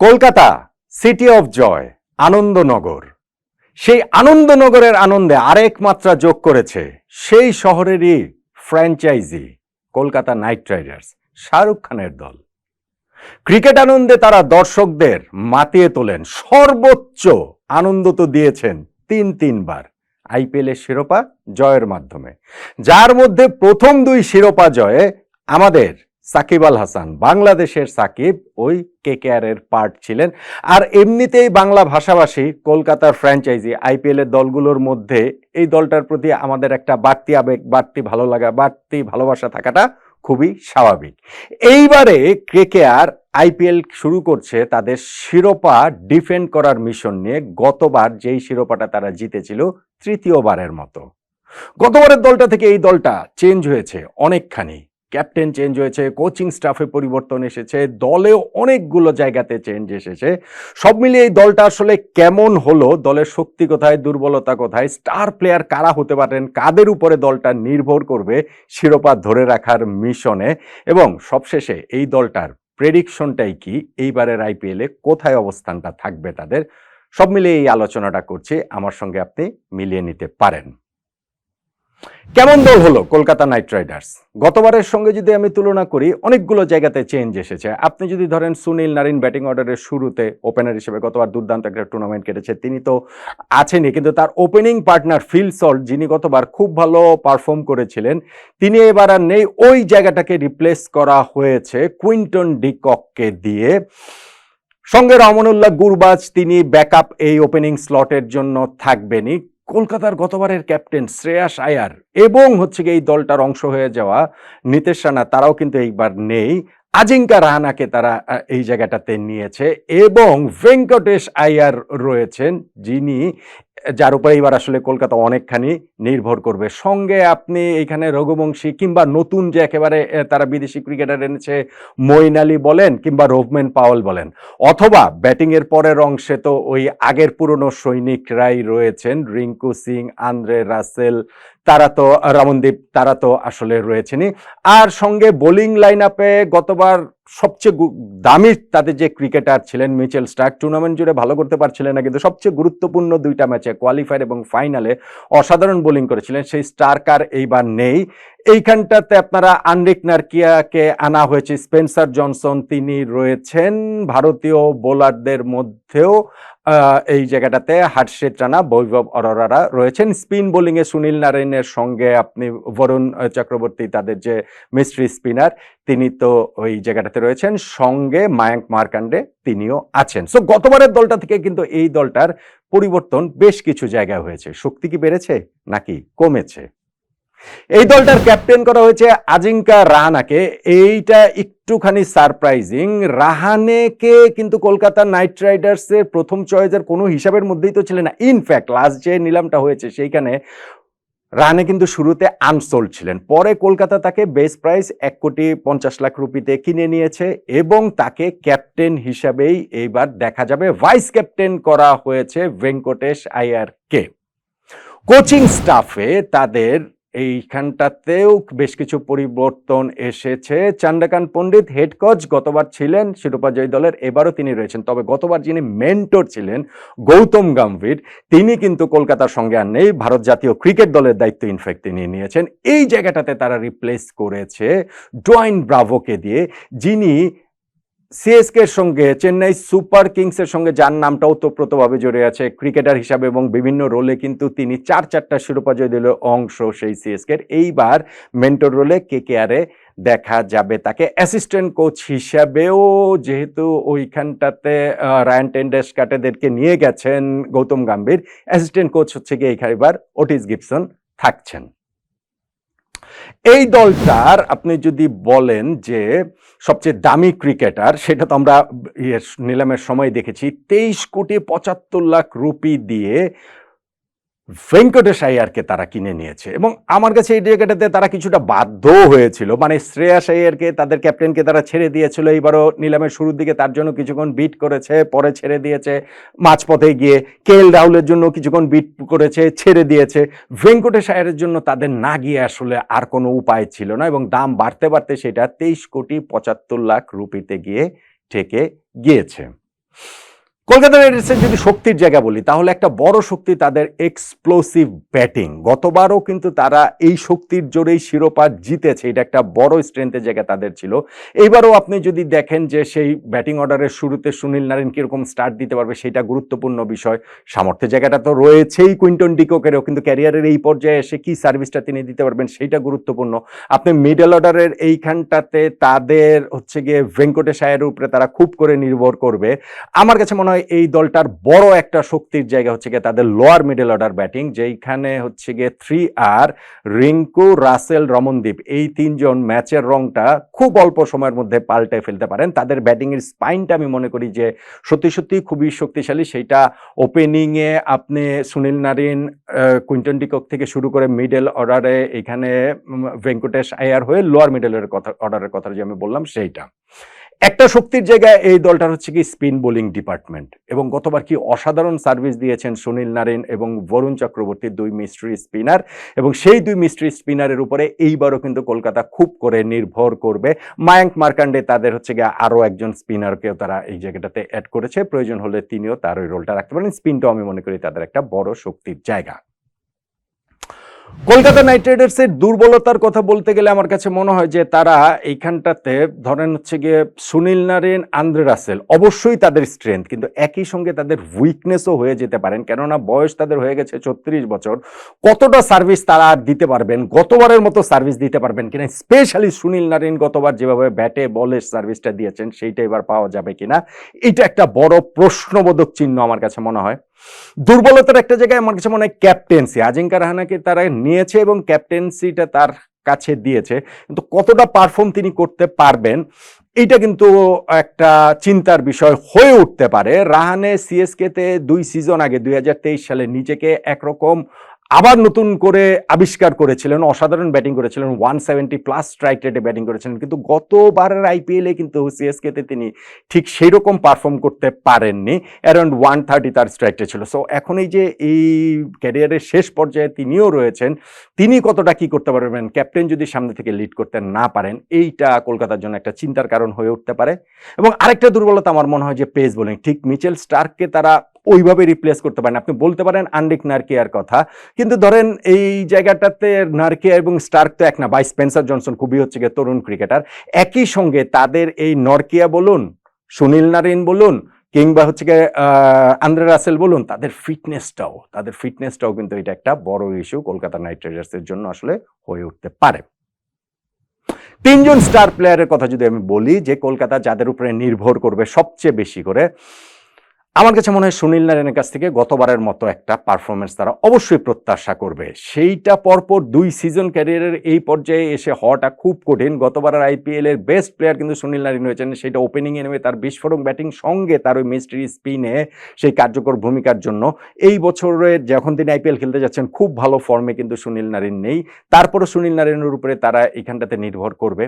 Kolkata city of joy Anandanagar. সেই আনন্দনগরের আনন্দে আরেক মাত্রা যোগ করেছে সেই শহরেরই franchise Kolkata Knight Riders Shahrukh খানের দল। ক্রিকেট আনন্দে তারা দর্শকদের মাতিয়ে তোলেন। সর্বোচ্চ আনন্দ তো দিয়েছেন তিন তিনবার। আইপিএল এর শিরোপা জয়ের মাধ্যমে। যার মধ্যে প্রথম দুই শিরোপা জয়ে আমাদের সাকিব আল হাসান, বাংলাদেশের সাকিব, ওই কেকেআর এর পার্ট ছিলেন। আর এমনিতেই বাংলা ভাষাভাষী, কলকাতার ফ্র্যাঞ্চাইজি আইপিএল এর দলগুলোর মধ্যে এই দলটার প্রতি আমাদের একটা বাড়তি আবেগ, বাড়তি ভালো লাগা, বাড়তি ভালোবাসা থাকাটা খুবই স্বাভাবিক। এইবারে কেকেআর আইপিএল শুরু করছে তাদের শিরোপা ডিফেন্ড করার মিশন নিয়ে। গতবার যেই শিরোপাটা তারা জিতেছিল তৃতীয়বারের মতো। গতবারের দলটা থেকে এই দলটা চেঞ্জ হয়েছে অনেকখানি। ক্যাপ্টেন চেঞ্জ হয়েছে, কোচিং স্টাফে পরিবর্তন এসেছে, দলেও অনেকগুলো জায়গাতে চেঞ্জ এসেছে। সব মিলিয়ে এই দলটা আসলে কেমন হলো? দলের শক্তি কোথায়, দুর্বলতা কোথায়, স্টার প্লেয়ার কারা হতে পারেন, কাদের উপরে দলটা নির্ভর করবে, শিরোপা ধরে রাখার মিশনে। এবং সবশেষে এই দলটার প্রেডিকশনটাই কি? এইবারের আইপিএলে কোথায় অবস্থানটা থাকবে তাদের? সব মিলিয়ে এই আলোচনাটা করছি। আমার সঙ্গে আপনি মিলিয়ে নিতে পারেন। কেমন দল হলো কলকাতা নাইট রাইডার্স? গতবারের সঙ্গে যদি আমি তুলনা করি, অনেকগুলো জায়গাতে চেঞ্জ এসেছে। আপনি যদি ধরেন সুনীল নারিন ব্যাটিং অর্ডারের শুরুতে ওপেনার হিসেবে গতবার দুর্দান্ত একটা টুর্নামেন্ট কেটেছে, তিনি তো আছেনই, কিন্তু তার ওপেনিং পার্টনার ফিল সল্ট, যিনি গতবার খুব ভালো পারফর্ম করেছিলেন, তিনি এবার আর নেই। ওই জায়গাটাকে রিপ্লেস করা হয়েছে কুইন্টন ডিকককে দিয়ে। সঙ্গে রমনুল্লাহ গুরবাজ, তিনি ব্যাকআপ এই ওপেনিং স্লটের জন্য থাকবেনই। কলকাতার গতবারের ক্যাপ্টেন শ্রেয়াস আয়ার এবং হচ্ছে এই দলটার অংশ হয়ে যাওয়া নিতেশ রানা, তারাও কিন্তু এইবার নেই। আজিঙ্কা রাহানাকে তারা এই জায়গাটাতে নিয়েছে এবং ভেঙ্কটেশ আয়ার রয়েছেন যিনি যার উপরে এবার আসলে কলকাতা অনেকখানি নির্ভর করবে। সঙ্গে আপনি এইখানে রঘুবংশী কিংবা নতুন যে একেবারে তারা বিদেশি ক্রিকেটার এনেছে মইন আলী বলেন কিংবা রোভমেন পাওয়েল বলেন, অথবা ব্যাটিং এর পরের অংশে তো ওই আগের পুরনো সৈনিকরাই রয়েছেন, রিঙ্কু সিং, আন্দ্রে রাসেল, তারা তো, রমনদীপ, তারা তো আসলে রয়েছেনই। আর সঙ্গে বোলিং লাইন আপে গতবার সবচেয়ে দামি তাদের যে ক্রিকেটার ছিলেন মিচেল স্টার্ক টুর্নামেন্ট জুড়ে ভালো করতে পারছিলেন না, কিন্তু সবচেয়ে গুরুত্বপূর্ণ দুইটা ম্যাচে কোয়ালিফায়ার এবং ফাইনালে অসাধারণ বোলিং করেছিলেন। সেই স্টার্কার এইবার নেই। এইখানটাতে আপনারা আন্ড্রিক নার্কিয়াকে আনা হয়েছে। স্পেন্সার জনসন, তিনি রয়েছেন ভারতীয় বোলারদের মধ্যেও এই জায়গাটাতে হার্ষিত রানা, বৈভব অরোরারা রয়েছেন। স্পিন বোলিংয়ে সুনীল নারায়ণের সঙ্গে আপনি, বরুণ চক্রবর্তী তাদের যে মিস্ট্রি স্পিনার তিনি তো ওই জায়গাটাতে রয়েছেন, সঙ্গে মায়াঙ্ক মার্কান্ডে তিনিও আছেন। সো গতবারের দলটা থেকে কিন্তু এই দলটার পরিবর্তন বেশ কিছু জায়গায় হয়েছে। শক্তি কি বেড়েছে নাকি কমেছে? এই দলটার ক্যাপ্টেন করা হয়েছে আজিঙ্কা রাহানাকে। এইটা একটুখানি সারপ্রাইজিং। রাহানেকে কিন্তু কলকাতা নাইট রাইডার্সের প্রথম চয়েসের কোনো হিসাবের মধ্যেই তো ছিলেন না। ইনফ্যাক্ট লাস্ট যে নিলামটা হয়েছে সেইখানে রানে কিন্তু শুরুতে আনসোল্ড ছিলেন। পরে কলকাতা তাকে বেস প্রাইস এক কোটি পঞ্চাশ লাখ রুপিতে কিনে নিয়েছে এবং তাকে ক্যাপ্টেন হিসাবেই এইবার দেখা যাবে। ভাইস ক্যাপ্টেন করা হয়েছে ভেঙ্কটেশ আয়ারকে। কোচিং স্টাফে তাদের এইখানটাতেও বেশ কিছু পরিবর্তন এসেছে। চন্দ্রকান্ত পণ্ডিত হেড কোচ গতবার ছিলেন শিরোপা জয়ী দলের, এবারও তিনি রয়েছেন। তবে গতবার যিনি মেন্টর ছিলেন, গৌতম গাম্ভীর, তিনি কিন্তু কলকাতার সঙ্গে আর নেই। ভারত জাতীয় ক্রিকেট দলের দায়িত্ব ইনফ্যাক্ট তিনি নিয়েছেন। এই জায়গাটাতে তারা রিপ্লেস করেছে ডোয়াইন ব্রাভোকে দিয়ে, যিনি সিএসকে এর সঙ্গে, চেন্নাই সুপার কিংস এর সঙ্গে, যার নামটা ওতপ্রোতভাবে জড়ে আছে ক্রিকেটার হিসাবে এবং বিভিন্ন রোলে কিন্তু তিনি চার চারটা শিরোপা জয় দিল অংশ সেই সিএসকে এর এইবার মেন্টর রোলে কে কে দেখা যাবে তাকে অ্যাসিস্ট্যান্ট কোচ হিসাবেও, যেহেতু ওইখানটাতে রায়ান টেন্ডেসকাটেদেরকে নিয়ে গেছেন গৌতম গাম্ভীর। অ্যাসিস্ট্যান্ট কোচ হচ্ছে গিয়ে এইখানে এবার ওটিস গিবসন থাকছেন। এই দলটার আপনি যদি বলেন যে সবচেয়ে দামি ক্রিকেটার, সেটা তো আমরা নিলামের সময় দেখেছি, তেইশ কোটি পঁচাত্তর লাখ রুপি দিয়ে ভেঙ্কটেশ আয়ারকে তারা কিনে নিয়েছে এবং আমার কাছে এই জায়গাটাতে তারা কিছুটা বাধ্য হয়েছিল। মানে শ্রেয়াস আয়ারকে তাদের ক্যাপ্টেনকে তারা ছেড়ে দিয়েছিল। এইবারও নিলামের শুরুর দিকে তার জন্য কিছুক্ষণ বিট করেছে, পরে ছেড়ে দিয়েছে। মাঝপথে গিয়ে কে এল রাহুলের জন্য কিছুক্ষণ বিট করেছে, ছেড়ে দিয়েছে। ভেঙ্কটেশ আয়ারের জন্য তাদের না গিয়ে আসলে আর কোনো উপায় ছিল না এবং দাম বাড়তে বাড়তে সেটা তেইশ কোটি পঁচাত্তর লাখ রুপিতে গিয়ে ঠেকে গিয়েছে। কলকাতা নাইট রাইডার্সের যদি শক্তির জায়গা বলি, তাহলে একটা বড় শক্তি তাদের এক্সপ্লোসিভ ব্যাটিং গতবারও কিন্তু তারা এই শক্তির জোরেই শিরোপা জিতেছে, এটা একটা বড় স্ট্রেংথের জায়গা তাদের ছিল। এইবারও আপনি যদি দেখেন যে সেই ব্যাটিং অর্ডারের শুরুতে সুনীল নারায়ণ কীরকম স্টার্ট দিতে পারবে, সেটা গুরুত্বপূর্ণ বিষয়। সামর্থ্যের জায়গাটা তো রয়েছেই কুইন্টন ডিকোকেরও, কিন্তু ক্যারিয়ারের এই পর্যায়ে এসে কি সার্ভিসটা তিনি দিতে পারবেন সেইটা গুরুত্বপূর্ণ। আপনি মিডল অর্ডারের এইখানটাতে তাদের হচ্ছে গিয়ে ভেঙ্কটেশ আয়ের উপরে তারা খুব করে নির্ভর করবে। আমার কাছে মনে হয় এই দলটার বড় একটা শক্তির জায়গা হচ্ছে গিয়ে তাদের লোয়ার মিডল অর্ডার ব্যাটিং যেইখানে হচ্ছে গিয়ে থ্রি আর রিঙ্কু, রাসেল, রমনদীপ, এই তিনজন ম্যাচের রংটা খুব অল্প সময়ের মধ্যে পাল্টে ফেলতে পারেন। তাদের ব্যাটিংয়ের স্পাইনটা আমি মনে করি যে সত্যি সত্যি খুবই শক্তিশালী। সেইটা ওপেনিংয়ে আপনি সুনীল নারিন কুইন্টন ডিকক থেকে শুরু করে মিডল অর্ডারে এখানে ভেঙ্কটেশ আয়ার হয়ে লোয়ার মিডলের কথা অর্ডারের কথা যে আমি বললাম সেইটা। একটা শক্তির জায়গায় এই দলটার হচ্ছে কি স্পিন বোলিং ডিপার্টমেন্ট। এবং গতবার কি অসাধারণ সার্ভিস দিয়েছেন সুনীল নারিন এবং বরুণ চক্রবর্তী দুই মিস্ট্রি স্পিনার। এবং সেই দুই মিস্ট্রি স্পিনারের উপরে এইবারও কিন্তু কলকাতা খুব করে নির্ভর করবে। মায়াঙ্ক মার্কান্ডে তাদের হচ্ছে গিয়ে আরও একজন স্পিনারকেও তারা এই জায়গাটাতে অ্যাড করেছে। প্রয়োজন হলে তিনিও তার ওই রোলটা রাখতে পারেন। স্পিনটাও আমি মনে করি তাদের একটা বড় শক্তির জায়গা। কলকাতা নাইট রাইডার্সের দুর্বলতার কথা বলতে গেলে আমার কাছে মনে হয় যে তারা এইখানটাতে ধরেন হচ্ছে গিয়ে সুনীল নারিন আন্দ্রে রাসেল, অবশ্যই তাদের স্ট্রেংথ কিন্তু একই সঙ্গে তাদের উইকনেসও হয়ে যেতে পারেন। কেননা বয়স তাদের হয়ে গেছে ছত্রিশ বছর। কতটা সার্ভিস তারা আর দিতে পারবেন? গতবারের মতো সার্ভিস দিতে পারবেন কিনা? স্পেশালি সুনীল নারিন গতবার যেভাবে ব্যাটে বলের সার্ভিসটা দিয়েছেন, সেইটা এবার পাওয়া যাবে কিনা? এটা একটা বড় প্রশ্নবোধক চিহ্ন আমার কাছে মনে হয়। দুর্বলতার একটা জায়গায় আমার কাছে মনে হয় ক্যাপ্টেন্সি আজিঙ্কা রাহানাকে তারা নিয়েছে এবং ক্যাপ্টেন্সিটা তার কাছে দিয়েছে। কিন্তু কতটা পারফর্ম তিনি করতে পারবেন, এইটা কিন্তু একটা চিন্তার বিষয় হয়ে উঠতে পারে। রাহানে সিএসকেতে দুই সিজন আগে, দুই হাজার তেইশ সালে, নিজেকে একরকম আবার নতুন করে আবিষ্কার করেছিলেন, অসাধারণ ব্যাটিং করেছিলেন ওয়ান সেভেন্টি প্লাস স্ট্রাইক রেটে ব্যাটিং করেছিলেন, কিন্তু গতবারের আইপিএলে কিন্তু সিএসকে তে তিনি ঠিক সেই রকম পারফর্ম করতে পারেননি। অ্যারাউন্ড ওয়ান থার্টি তার স্ট্রাইক ছিল। সো এখন এই যে এই ক্যারিয়ারের শেষ পর্যায়ে তিনিও রয়েছেন, তিনি কতটা কি করতে পারবেন? ক্যাপ্টেন যদি সামনে থেকে লিড করতে না পারেন, এইটা কলকাতার জন্য একটা চিন্তার কারণ হয়ে উঠতে পারে। এবং আরেকটা দুর্বলতা আমার মনে হয় যে পেস বোলিং ঠিক মিচেল স্টার্ককে তারা ওইভাবে রিপ্লেস করতে পারেন। আপনি বলতে পারেন আন্ডিক নার্কিয়ার কথা। কিন্তু ধরেন এই জায়গাটাতে নার্কিয়া এবং স্টার্ক তো এক না। বাই স্পেন্সার জনসন খুবই হচ্ছে গিয়ে তরুণ ক্রিকেটার একই সঙ্গে তাদের এই নরকিয়া বলুন, সুনীল নারিন বলুন, কিংবা হচ্ছে গিয়ে আন্দ্রে রাসেল বলুন, তাদের ফিটনেসটাও তাদের ফিটনেসটাও কিন্তু এটা একটা বড় ইস্যু কলকাতা নাইট রাইডার্সের জন্য আসলে হয়ে উঠতে পারে। তিনজন স্টার প্লেয়ারের কথা যদি আমি বলি, যে কলকাতা যাদের উপরে নির্ভর করবে সবচেয়ে বেশি করে আমার কাছে মনে হয় সুনীল নারায়ণের কাছ থেকে গতবারের মতো একটা পারফরমেন্স তারা অবশ্যই প্রত্যাশা করবে। সেইটা পরপর দুই সিজন ক্যারিয়ারের এই পর্যায়ে এসে হওয়াটা খুব কঠিন। গতবারের আইপিএল এর বেস্ট প্লেয়ার কিন্তু সুনীল নারায়ণ হয়েছেন। সেটা ওপেনিংয়ে নেমে তার বিস্ফোরক ব্যাটিং সঙ্গে তার ওই মিস্ট্রি স্পিনে সেই কার্যকর ভূমিকার জন্য। এই বছরে যখন তিনি আইপিএল খেলতে যাচ্ছেন, খুব ভালো ফর্মে কিন্তু সুনীল নারিন নেই। তারপরে সুনীল নারায়ণের উপরে তারা এখানটাতে নির্ভর করবে।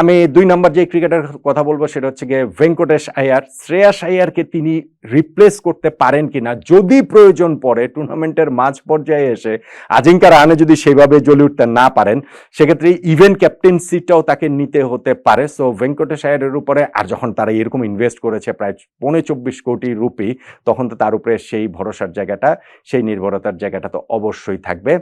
আমি দুই নম্বর যে ক্রিকেটার কথা বলব সেটা হচ্ছে গিয়ে ভেঙ্কটেশ আয়ার। শ্রেয়াস আয়ারকে তিনি রিপ্লেস করতে পারেন কিনা যদি প্রয়োজন পড়ে টুর্নামেন্টের মাঝ পর্যায়ে এসে আজিঙ্কা রাহানে যদি সেভাবে জ্বলে উঠতে না পারেন, সেক্ষেত্রে ইভেন্ট ক্যাপ্টেন্সিটাও তাকে নিতে হতে পারে। সো ভেঙ্কটেশ আয়ারের উপরে আর যখন তারা এরকম ইনভেস্ট করেছে প্রায় পৌনে চব্বিশ কোটি রুপি, তখন তো তার উপরে সেই ভরসার জায়গাটা, সেই নির্ভরতার জায়গাটা তো অবশ্যই থাকবে।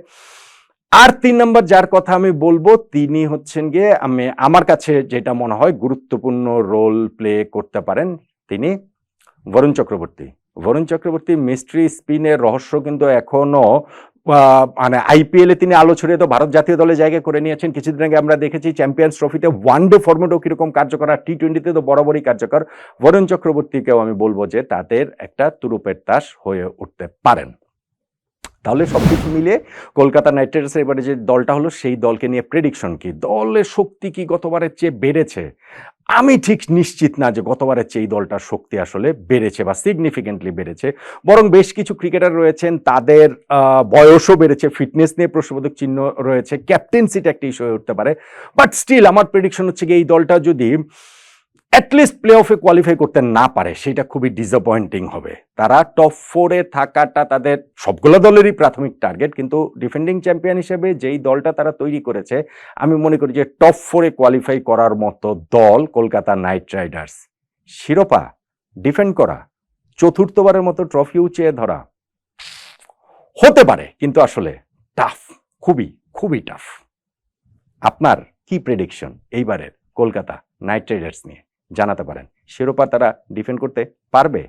আর তিন নম্বর যার কথা আমি বলব, তিনি হচ্ছেন গিয়ে আমি, আমার কাছে যেটা মনে হয় গুরুত্বপূর্ণ রোল প্লে করতে পারেন তিনি বরুণ চক্রবর্তী বরুণ চক্রবর্তী মিস্ট্রি স্পিনের রহস্য কিন্তু এখনও মানে আইপিএল তিনি আলো ছড়িয়ে তো ভারত জাতীয় দলে জায়গা করে নিয়েছেন। কিছুদিন আগে আমরা দেখেছি চ্যাম্পিয়ন্স ট্রফিতে ওয়ান ডে ফর্মেটও কীরকম কার্যকর আর টি টোয়েন্টিতে তো বরাবরই কার্যকর। বরুণ চক্রবর্তীকেও আমি বলব যে তাদের একটা তুরুপের তাস হয়ে উঠতে পারেন। তাহলে সব কিছু মিলিয়ে কলকাতা নাইট রাইডার্সের এবারে যে দলটা হলো, সেই দলকে নিয়ে প্রেডিকশন কি? দলের শক্তি কি গতবারের চেয়ে বেড়েছে? আমি ঠিক নিশ্চিত না যে গতবারের চেয়ে এই দলটার শক্তি আসলে বেড়েছে বা সিগনিফিকেন্টলি বেড়েছে। বরং বেশ কিছু ক্রিকেটার রয়েছেন, তাদের বয়সও বেড়েছে ফিটনেস নিয়ে প্রশ্নবোধক চিহ্ন রয়েছে ক্যাপ্টেন্সিটা একটা ইস্যু হয়ে উঠতে পারে। বাট স্টিল আমার প্রেডিকশন হচ্ছে কি, এই দলটা যদি অ্যাটলিস্ট প্লে অফে কোয়ালিফাই করতে না পারে, সেটা খুবই ডিসঅ্যাপয়েন্টিং হবে। তারা টপ ফোরে থাকাটা তাদের সবগুলো দলেরই প্রাথমিক টার্গেট কিন্তু ডিফেন্ডিং চ্যাম্পিয়ন হিসেবে যেই দলটা তারা তৈরি করেছে, আমি মনে করি যে টপ ফোরে কোয়ালিফাই করার মতো দল কলকাতা নাইট রাইডার্স। শিরোপা ডিফেন্ড করা, চতুর্থবারের মতো ট্রফিও চেয়ে ধরা। হতে পারে, কিন্তু আসলে টাফ খুবই খুবই টাফ আপনার কি প্রেডিকশন এইবারের কলকাতা নাইট রাইডার্স নিয়ে? জানাতে পারেন। শিরোপা তারা ডিফেন্ড করতে পারবে?